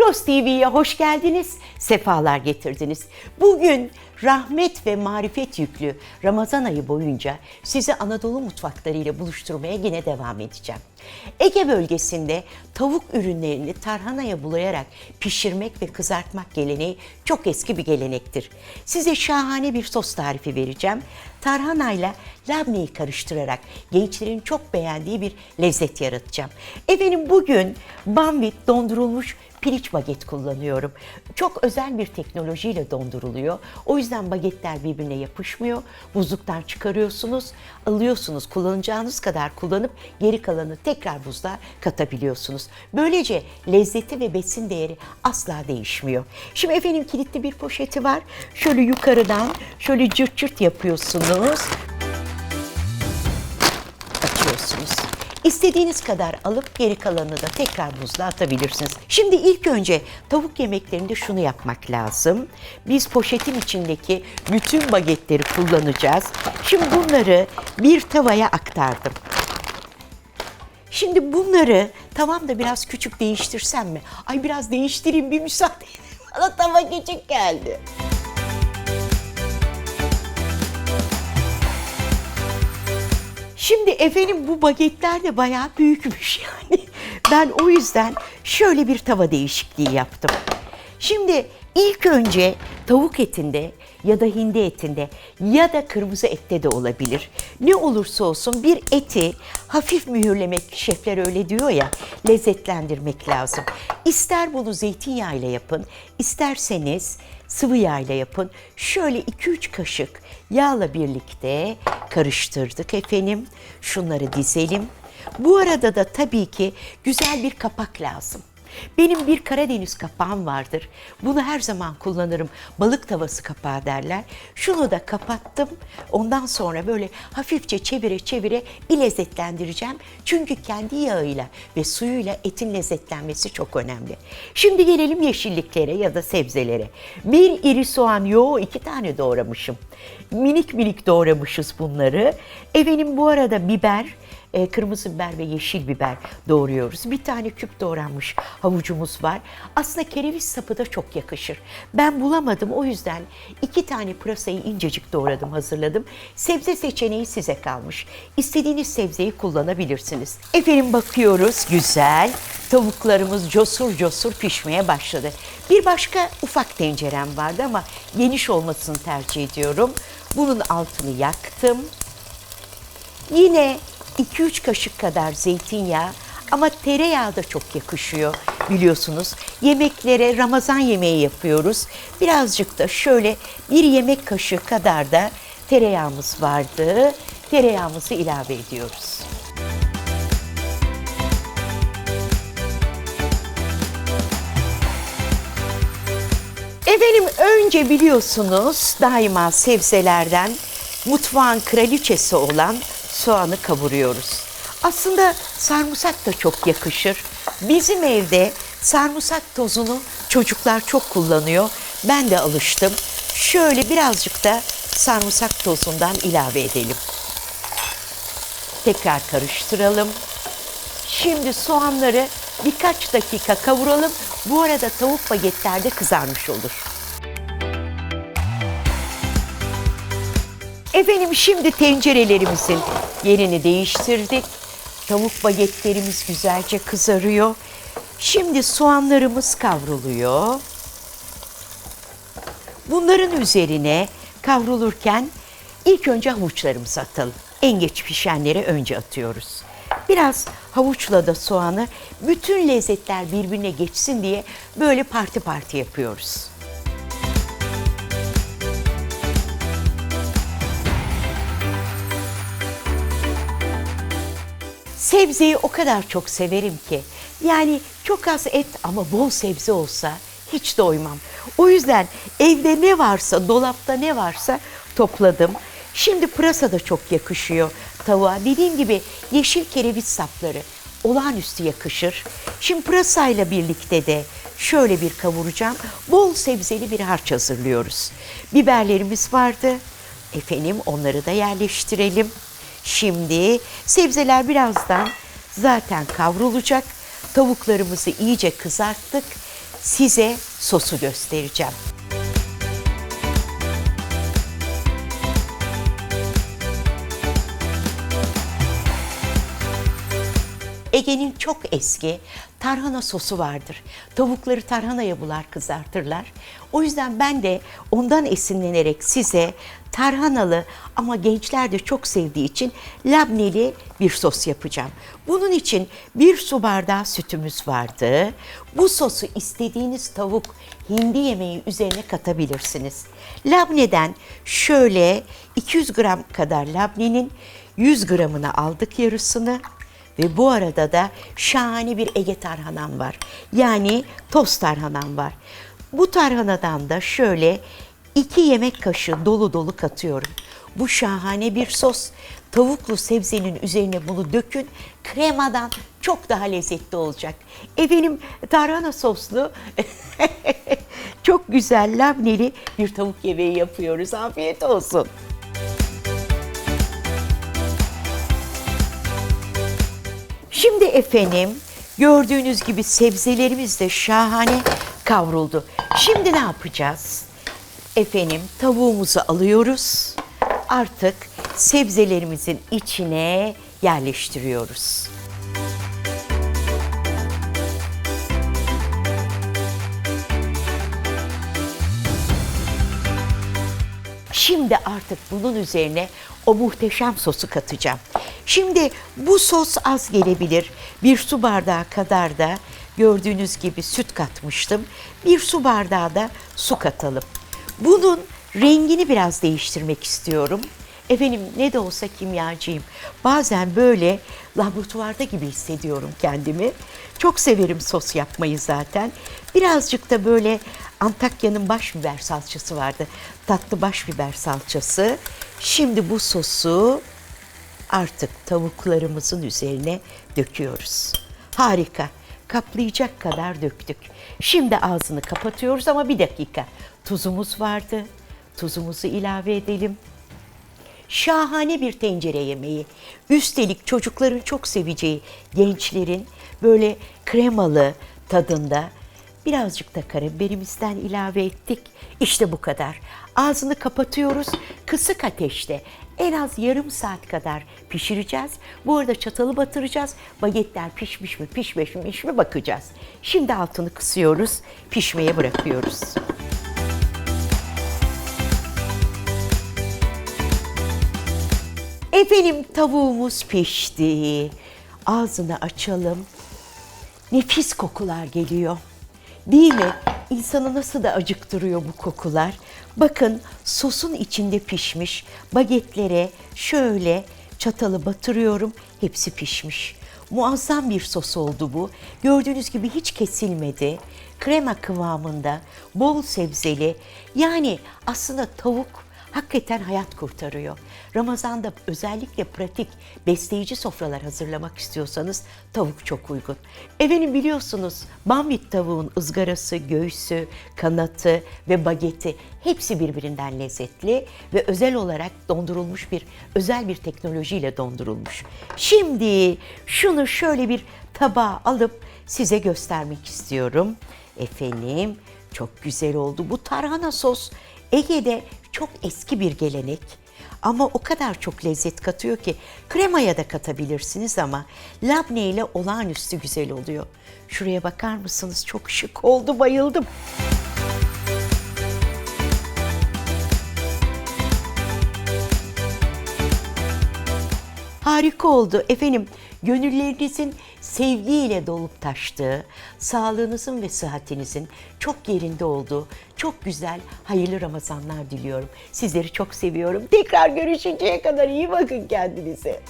Migros TV'ye hoş geldiniz, sefalar getirdiniz. Bugün rahmet ve marifet yüklü Ramazan ayı boyunca sizi Anadolu mutfaklarıyla buluşturmaya yine devam edeceğim. Ege bölgesinde tavuk ürünlerini tarhanaya bulayarak pişirmek ve kızartmak geleneği çok eski bir gelenektir. Size şahane bir sos tarifi vereceğim. Tarhanayla labneyi karıştırarak gençlerin çok beğendiği bir lezzet yaratacağım. Efendim bugün banvit dondurulmuş piliç baget kullanıyorum. Çok özel bir teknolojiyle donduruluyor. O yüzden bagetler birbirine yapışmıyor. Buzluktan çıkarıyorsunuz, alıyorsunuz, kullanacağınız kadar kullanıp geri kalanı tekrar buzluğa katabiliyorsunuz. Böylece lezzeti ve besin değeri asla değişmiyor. Şimdi efendim kilitli bir poşeti var. Şöyle yukarıdan şöyle cırt cırt yapıyorsunuz. Açıyorsunuz. İstediğiniz kadar alıp geri kalanını da tekrar buzluğa atabilirsiniz. Şimdi ilk önce tavuk yemeklerinde şunu yapmak lazım. Biz poşetin içindeki bütün bagetleri kullanacağız. Şimdi bunları bir tavaya aktardım. Şimdi bunları tamam da biraz küçük değiştirsem mi? Ay biraz değiştireyim bir müsaade edin. Bana tava küçük geldi. Şimdi efendim bu bagetler de bayağı büyükmüş yani. Ben o yüzden şöyle bir tava değişikliği yaptım. Şimdi ilk önce tavuk etinde ya da hindi etinde ya da kırmızı ette de olabilir. Ne olursa olsun bir eti hafif mühürlemek, şefler öyle diyor ya, lezzetlendirmek lazım. İster bunu zeytinyağıyla yapın, isterseniz sıvı yağla yapın. Şöyle 2-3 kaşık yağla birlikte karıştırdık efendim. Şunları dizelim. Bu arada da tabii ki güzel bir kapak lazım. Benim bir Karadeniz kapağım vardır. Bunu her zaman kullanırım. Balık tavası kapağı derler. Şunu da kapattım. Ondan sonra böyle hafifçe çevire çevire bir lezzetlendireceğim. Çünkü kendi yağıyla ve suyuyla etin lezzetlenmesi çok önemli. Şimdi gelelim yeşilliklere ya da sebzelere. Bir iri soğan, yo iki tane doğramışım. Minik minik doğramışız bunları. Efendim bu arada biber, e, kırmızı biber ve yeşil biber doğruyoruz. Bir tane küp doğranmış havucumuz var. Aslında kereviz sapı da çok yakışır. Ben bulamadım o yüzden iki tane pırasayı incecik doğradım, hazırladım. Sebze seçeneği size kalmış. İstediğiniz sebzeyi kullanabilirsiniz. Efendim bakıyoruz güzel. Tavuklarımız cosur cosur pişmeye başladı. Bir başka ufak tencerem vardı ama geniş olmasını tercih ediyorum. Bunun altını yaktım. Yine 2-3 kaşık kadar zeytinyağı ama tereyağı da çok yakışıyor biliyorsunuz. Yemeklere Ramazan yemeği yapıyoruz. Birazcık da şöyle bir yemek kaşığı kadar da tereyağımız vardı. Tereyağımızı ilave ediyoruz. Efendim önce biliyorsunuz daima sebzelerden mutfağın kraliçesi olan soğanı kavuruyoruz. Aslında sarımsak da çok yakışır. Bizim evde sarımsak tozunu çocuklar çok kullanıyor. Ben de alıştım. Şöyle birazcık da sarımsak tozundan ilave edelim. Tekrar karıştıralım. Şimdi soğanları birkaç dakika kavuralım. Bu arada tavuk bagetler de kızarmış olur. Efendim şimdi tencerelerimizin yerini değiştirdik. Tavuk bagetlerimiz güzelce kızarıyor. Şimdi soğanlarımız kavruluyor. Bunların üzerine kavrulurken ilk önce havuçlarımızı atalım. En geç pişenleri önce atıyoruz. Biraz havuçla da soğanı bütün lezzetler birbirine geçsin diye böyle parti parti yapıyoruz. Sebzeyi o kadar çok severim ki. Yani çok az et ama bol sebze olsa hiç doymam. O yüzden evde ne varsa, dolapta ne varsa topladım. Şimdi pırasa da çok yakışıyor tavuğa. Dediğim gibi yeşil kereviz sapları olağanüstü yakışır. Şimdi pırasayla birlikte de şöyle bir kavuracağım. Bol sebzeli bir harç hazırlıyoruz. Biberlerimiz vardı. Efendim onları da yerleştirelim. Şimdi sebzeler birazdan zaten kavrulacak. tavuklarımızı iyice kızarttık. Size sosu göstereceğim. Ege'nin çok eski tarhana sosu vardır. Tavukları tarhanaya bular, kızartırlar. O yüzden ben de ondan esinlenerek size tarhanalı ama gençler de çok sevdiği için labneli bir sos yapacağım. Bunun için bir su bardağı sütümüz vardı. Bu sosu istediğiniz tavuk hindi yemeği üzerine katabilirsiniz. Labneden şöyle 200 gram kadar labnenin 100 gramını aldık yarısını. Ve bu arada da şahane bir Ege tarhanam var. Yani toz tarhanam var. Bu tarhanadan da şöyle iki yemek kaşığı dolu dolu katıyorum. Bu şahane bir sos. Tavuklu sebzenin üzerine bunu dökün. Kremadan çok daha lezzetli olacak. Efendim tarhana soslu çok güzel labneli bir tavuk yemeği yapıyoruz. Afiyet olsun. Şimdi efendim gördüğünüz gibi sebzelerimiz de şahane kavruldu. Şimdi ne yapacağız? Efendim tavuğumuzu alıyoruz. Artık sebzelerimizin içine yerleştiriyoruz. Şimdi artık bunun üzerine o muhteşem sosu katacağım. Şimdi bu sos az gelebilir. Bir su bardağı kadar da gördüğünüz gibi süt katmıştım. Bir su bardağı da su katalım. Bunun rengini biraz değiştirmek istiyorum. Efendim ne de olsa kimyacıyım. Bazen böyle laboratuvarda gibi hissediyorum kendimi. Çok severim sos yapmayı zaten. Birazcık da böyle Antakya'nın baş biber salçası vardı. Tatlı baş biber salçası. Şimdi bu sosu artık tavuklarımızın üzerine döküyoruz. Harika. Kaplayacak kadar döktük. Şimdi ağzını kapatıyoruz ama bir dakika. Tuzumuz vardı. Tuzumuzu ilave edelim. Şahane bir tencere yemeği. Üstelik çocukların çok seveceği, gençlerin böyle kremalı tadında birazcık da karabiberimizden ilave ettik. İşte bu kadar. Ağzını kapatıyoruz. Kısık ateşte en az yarım saat kadar pişireceğiz. Bu arada çatalı batıracağız. Bagetler pişmiş mi, pişmemiş mi bakacağız. Şimdi altını kısıyoruz, pişmeye bırakıyoruz. Efendim tavuğumuz pişti. Ağzını açalım. Nefis kokular geliyor. Değil mi? İnsanı nasıl da acıktırıyor bu kokular. Bakın sosun içinde pişmiş bagetlere şöyle çatalı batırıyorum. Hepsi pişmiş. Muazzam bir sos oldu bu. Gördüğünüz gibi hiç kesilmedi. Krema kıvamında, bol sebzeli. Yani aslında tavuk hakikaten hayat kurtarıyor. Ramazanda özellikle pratik, besleyici sofralar hazırlamak istiyorsanız tavuk çok uygun. Efendim biliyorsunuz bambit tavuğun ızgarası, göğsü, kanatı ve bageti hepsi birbirinden lezzetli ve özel olarak dondurulmuş bir, özel bir teknolojiyle dondurulmuş. Şimdi şunu şöyle bir tabağa alıp size göstermek istiyorum. Efendim çok güzel oldu. Bu tarhana sos Ege'de çok eski bir gelenek ama o kadar çok lezzet katıyor ki kremaya da katabilirsiniz ama labne ile olağanüstü güzel oluyor. Şuraya bakar mısınız? Çok şık oldu, bayıldım. Harika oldu. Efendim gönüllerinizin sevgiyle dolup taştığı, sağlığınızın ve sıhhatinizin çok yerinde olduğu, çok güzel, hayırlı Ramazanlar diliyorum. Sizleri çok seviyorum. Tekrar görüşünceye kadar iyi bakın kendinize.